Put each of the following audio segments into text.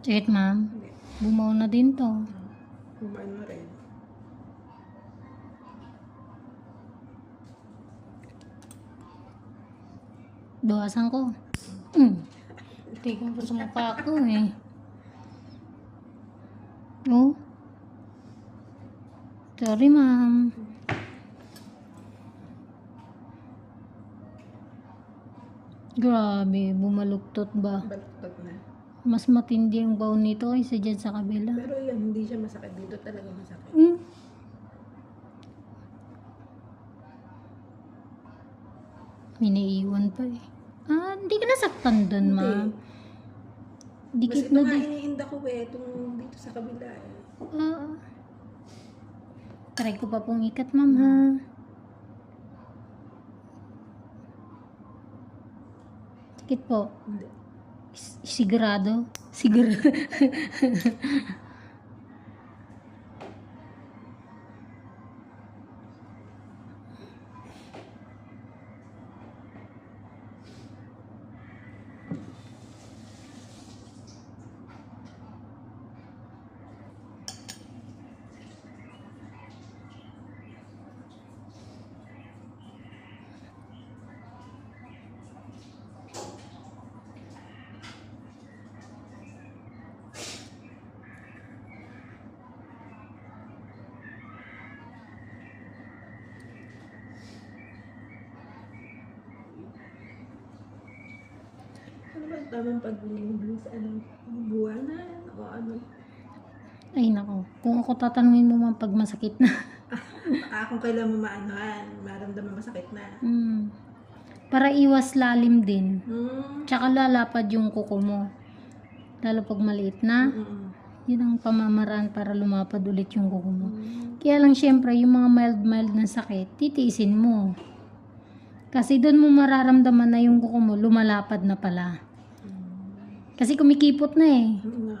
Sakit, ma'am. Bumaw na din to. Kumain mo rin. Bawasan ko. Mm. Tingnan ko sa mukha ko eh. Oh. Sorry, ma'am. Grabe, bumaluktot ba? Baluktot na. Mas matindi ang baon nito kaysa dyan sa kabila. Pero yan, hindi siya masakit. Dito talaga masakit. Mm. Iniiwan pa eh. Ah, hindi ka nasaktan dun, Hindi. ma'am. Mas Dikit ito na nga di. iniinda ko eh. Itong dito sa kabila eh. Ah. Try ko pa pong ikat, ma'am, ha? Dikit po. Hindi. Sigurado? Sigurado. tamang paglilibing sa ano? Buwanan o ano? Ay, nako. Kung ako tatanungin mo, ma'am, pag masakit na. Ah, kung kailan mo maanohan, maramdaman masakit na. Mm. Para iwas lalim din. Hmm. Tsaka lalapad yung kuko mo. Lalo pag maliit na, Mm-mm. yun ang pamamaraan para lumapad ulit yung kuko mo. Mm. Kaya lang syempre, yung mga mild-mild na sakit, titiisin mo. Kasi doon mo mararamdaman na yung kuko mo, lumalapad na pala. Kasi kumikipot na eh. Oo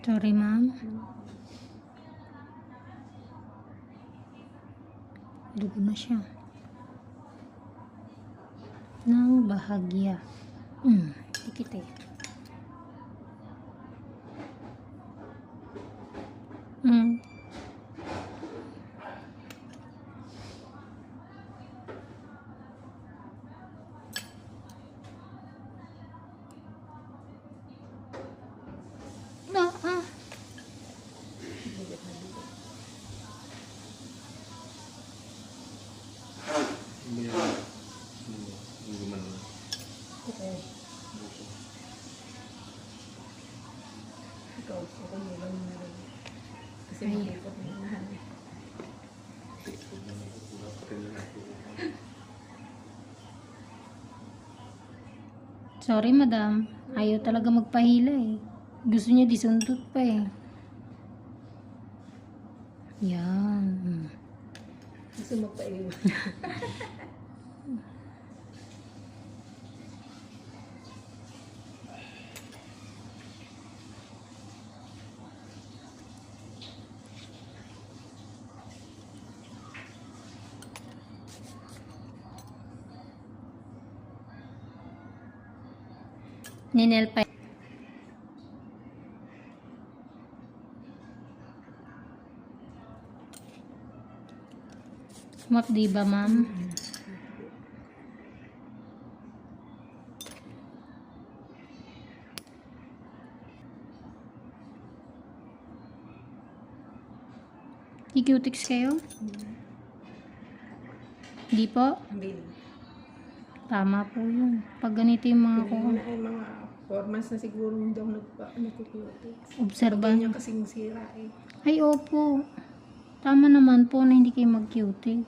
Sorry, ma'am. Dugo na siya. Nang bahagya. Hmm, dikit eh. Hmm. Ah, ah. Hindi yan. Hindi. Hindi man. Okay. Ikaw, okay mo lang na rin. Kasi Ay. makikot na inahan. Sorry, madam. Ayaw talaga magpahila eh. Gusto niya disundot pa eh. Yan. Gusto mo pa iwan. Ninel pa. Map, di ba, ma'am? Ikutix kayo? Di po? Hindi. Tama po yun. Pag ganito yung mga na ay mga 4 months na siguro hindi ako nagpa, nagkukutik. obserban. Ganyan kasing sira eh. Ay, opo. Tama naman po na hindi kayo mag-cutie.